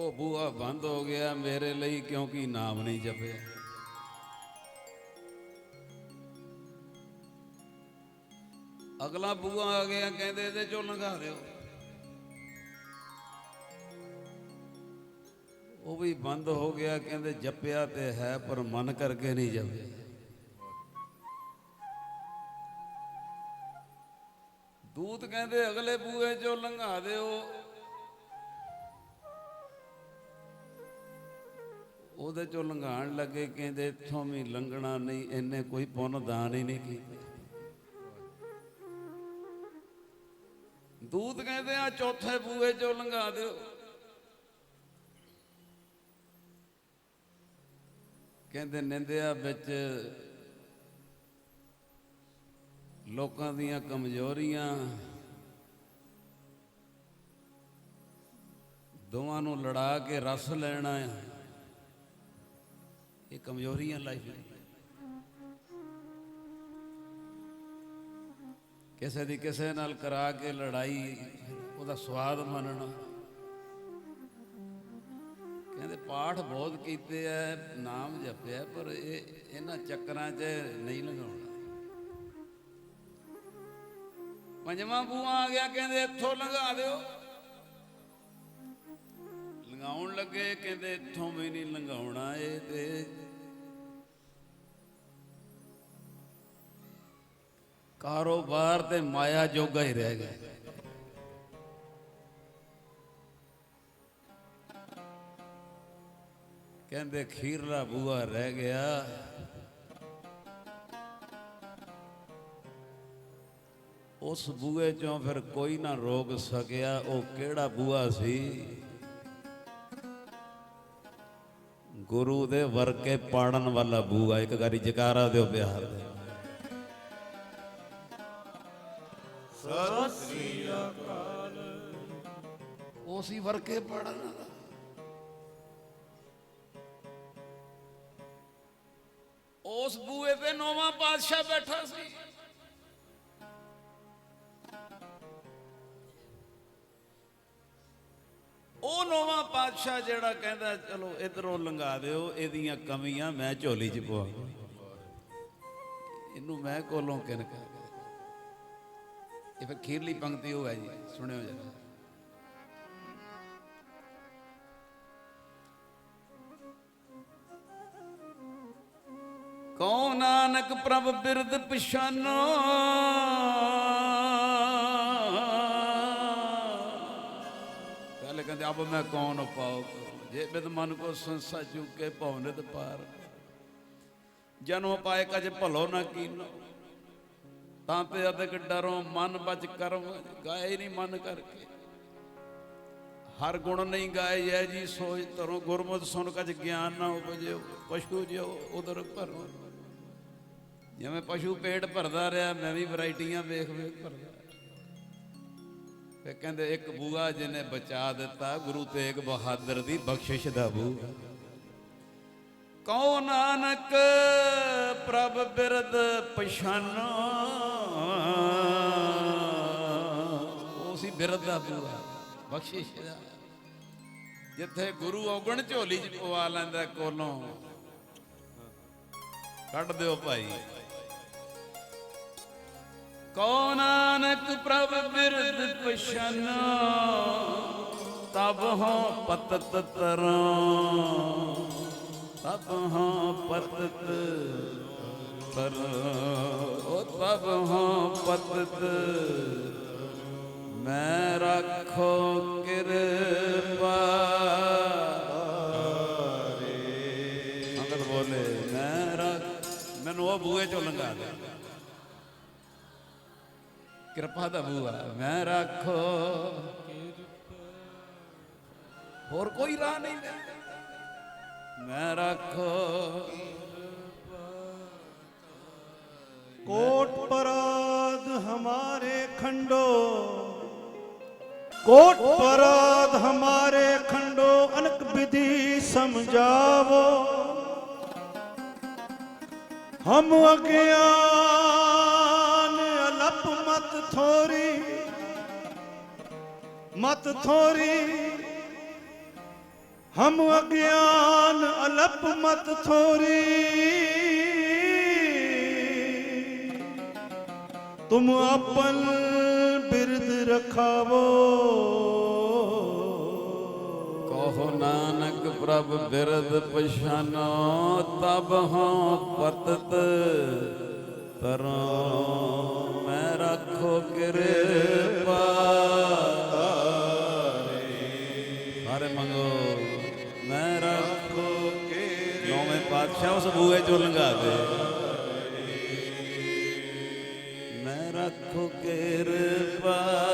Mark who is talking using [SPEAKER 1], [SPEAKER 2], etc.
[SPEAKER 1] ਉਹ ਬੂਹਾ ਬੰਦ ਹੋ ਗਿਆ ਮੇਰੇ ਲਈ ਕਿਉਂਕਿ ਨਾਮ ਨਹੀਂ ਜਪਿਆ। ਅਗਲਾ ਬੂਹਾ ਆ ਗਿਆ, ਕਹਿੰਦੇ ਇਹਦੇ ਚੋਂ ਲੰਘਾ ਦਿਓ ਉਹ ਵੀ ਬੰਦ ਹੋ ਗਿਆ, ਕਹਿੰਦੇ ਜਪਿਆ ਤੇ ਹੈ, ਪਰ ਮਨ ਕਰਕੇ ਨਹੀਂ ਜਪਿਆ। ਦੂਤ ਕਹਿੰਦੇ, ਅਗਲੇ ਬੂਹੇ ਚੋਂ ਲੰਘਾ ਦਿਓ। ਉਹਦੇ ਚੋਂ ਲੰਘਾਣ ਲੱਗੇ, ਕਹਿੰਦੇ ਇੱਥੋਂ ਵੀ ਲੰਘਣਾ ਨਹੀਂ ਇਹਨੇ ਕੋਈ ਪੁੰਨ ਦਾਨ ਹੀ ਨਹੀਂ ਕੀਤਾ। ਦੂਤ ਕਹਿੰਦੇ ਆ ਚੌਥੇ ਬੂਹੇ ਚੋਂ ਲੰਘਾ ਦਿਓ। ਕਹਿੰਦੇ, ਨਿੰਦਿਆ ਵਿੱਚ ਲੋਕਾਂ ਦੀਆਂ ਕਮਜ਼ੋਰੀਆਂ, ਦੋਵਾਂ ਨੂੰ ਲੜਾ ਕੇ ਰਸ ਲੈਣਾ ਹੈ ਇਹ ਕਮਜ਼ੋਰੀਆਂ ਲਾਈਫ ਦੀ ਕਿਸੇ ਦੀ ਕਿਸੇ ਨਾਲ ਕਰਾ ਕੇ ਲੜਾਈ, ਉਹਦਾ ਸਵਾਦ ਮੰਨਣਾ। ਕਹਿੰਦੇ ਪਾਠ ਬਹੁਤ ਕੀਤੇ ਐ, ਨਾਮ ਜਪਿਆ, ਪਰ ਇਹ ਇਹਨਾਂ ਚੱਕਰਾਂ 'ਚ ਨਹੀਂ ਲਗਾਉਣਾ ਪੰਜਵਾਂ ਬੂਆ ਆ ਗਿਆ, ਕਹਿੰਦੇ ਇੱਥੋਂ ਲੰਘਾ ਦਿਓ। ਲੰਘਾਉਣ ਲੱਗੇ, ਕਹਿੰਦੇ ਇੱਥੋਂ ਵੀ ਨਹੀਂ ਲੰਘਾਉਣਾ ਇਹ ਤੇ ਕਾਰੋਬਾਰ ਤੇ ਮਾਇਆ ਜੋਗਾ ਹੀ ਰਹਿ ਗਿਆ। ਕਹਿੰਦੇ ਖੀਰਲਾ ਬੂਆ ਰਹਿ ਗਿਆ। ਉਸ ਬੂਏ ਚੋਂ ਫਿਰ ਕੋਈ ਨਾ ਰੋਕ ਸਕਿਆ, ਉਹ ਕਿਹੜਾ ਬੂਆ ਸੀ? ਗੁਰੂ ਦੇ ਵਰਕੇ ਪਾੜਨ ਵਾਲਾ ਬੂਆ, ਇੱਕ ਗਾਰੀ ਜਕਾਰਾ ਦਿਓ ਪਿਆਰ ਦੇ।
[SPEAKER 2] ਸਤਿ ਸ੍ਰੀ ਅਕਾਲ
[SPEAKER 1] ਉਸੀ ਵਰਕੇ ਪਾੜਨ ਵਾਲਾ। ਉਸ ਬੂਏ ਤੇ ਨੌਵਾਂ ਪਾਤਸ਼ਾਹ ਬੈਠਾ ਸੀ। ਨੌਵਾਂ ਪਾਤਸ਼ਾਹ ਜਿਹੜਾ ਕਹਿੰਦਾ, ਚਲੋ ਇਧਰੋਂ ਲੰਘਾ ਦਿਓ, ਇਹਦੀਆਂ ਕਮੀਆਂ ਮੈਂ ਝੋਲੀ 'ਚ ਪਵਾ ਇਹਨੂੰ ਮੈਂ ਕੋਲੋਂ ਕਿਨ ਇਹ ਫਿਰ ਖੀਰਲੀ ਪੰਕਤੀ ਹੋਇਆ ਜੀ, ਸੁਣਿਓ ਜਰਾ। ਕਉ ਨਾਨਕ ਪ੍ਰਭ ਬਿਰਦ ਪਛਾਨੋ। ਕਹਿੰਦੇ ਅਬ ਮੈਂ ਕੌਣ ਪਾਉ ਜੇ ਬਿਦ ਮਨ ਕੋ ਸੰਸਾ ਚੁਕੇ ਭਵਨਿਤ ਪਾਰ ਜਨਮ ਪਾਏ ਕਜ ਭਲੋ ਨਾ ਕੀਨੋ। ਤਾਂ ਤੇ ਅਦਕ ਡਰੋ, ਮਨ ਬਚ ਕਰਮ, ਗਾਏ ਨਹੀਂ ਮਨ ਕਰਕੇ। ਹਰ ਗੁਣ ਨਹੀਂ ਗਾਏ ਐ ਜੀ ਸੋਚ ਤਰੋ ਗੁਰਮਤਿ ਸੁਣ ਕਜ ਗਿਆਨ ਨਾ ਉਪਜਿਓ, ਪਸ਼ੂ ਜਿਉ ਉਦਰ ਭਰੋ ਜਿਵੇਂ ਪਸ਼ੂ ਪੇਟ ਭਰਦਾ ਰਿਹਾ, ਮੈਂ ਵੀ ਵੈਰਾਈਟੀਆਂ ਵੇਖ ਵੇਖ ਭਰਦਾ। ਫੇ ਕਹਿੰਦੇ ਇੱਕ ਬੂਆ ਜਿਹਨੇ ਬਚਾ ਦਿੱਤਾ, ਗੁਰੂ ਤੇਗ ਬਹਾਦਰ ਦੀ ਬਖਸ਼ਿਸ਼ ਦਾ ਬੂਆ। ਕਉ ਨਾਨਕ, ਪ੍ਰਭ ਬਿਰਦ ਪਛਾਨੋ ਉਹ ਸੀ ਬਿਰਦ ਦਾ ਬੂਆ, ਬਖਸ਼ਿਸ਼ ਦਾ। ਜਿੱਥੇ ਗੁਰੂ ਔਗਣ ਝੋਲੀ ਚ ਪਵਾ ਲੈਂਦਾ ਕੋਲੋਂ। ਕੱਢ ਦਿਓ ਭਾਈ। ਕਉ ਨਾਨਕ ਪ੍ਰਭ ਬਿਰਦ ਪਛਾਨੋ, ਤਬ ਹੋ ਪਤਤ ਤਰੋਂ। ਤਬ ਹਾਂ ਪਤਤ ਪਰ ਉਹ ਤਬ ਹੋ ਪਤਤ, ਮੈਂ ਰੱਖੋ ਕਿਰਪਾ। ਸੰਗਤ ਬੋਲੇ, ਮੈਂ ਰੱਖ ਮੈਨੂੰ ਉਹ ਬੂਏ ਚੋਂ ਲੰਘਾ ਦੇ। ਕਿਰਪਾ ਦਾ ਬੂਆ ਮੈਂ ਰੱਖੋ। ਹੋਰ ਕੋਈ ਰਾਹ ਨਹੀਂ ਮੈਂ। ਰੱਖੋ।
[SPEAKER 2] ਕੋਟ ਪਰਾਦ ਹਮਾਰੇ ਖੰਡੋ। ਕੋਟ ਪਰਾਦ ਹਮਾਰੇ ਖੰਡੋ, ਅਨਕ ਵਿਧੀ ਸਮਝਾਵੋ। ਹਮ ਅਗਿਆ ਮਤ ਥੋਰੀ ਮਤ ਥੋਰੀ। ਹਮ ਅਗਿਆਨ ਅਲਪ ਮਤ ਥੋਰੀ। ਤੁਮ ਆਪਨ ਬਿਰਦ ਰਖਾਵੋ।
[SPEAKER 1] ਕਹੋ ਨਾਨਕ ਪ੍ਰਭ ਬਿਰਦ ਪਛਾਨੋ, ਤਬ ਹਾਂ ਪਤਤ ਤਰੋ। ਮੇਰਾ मैं रखो कृपा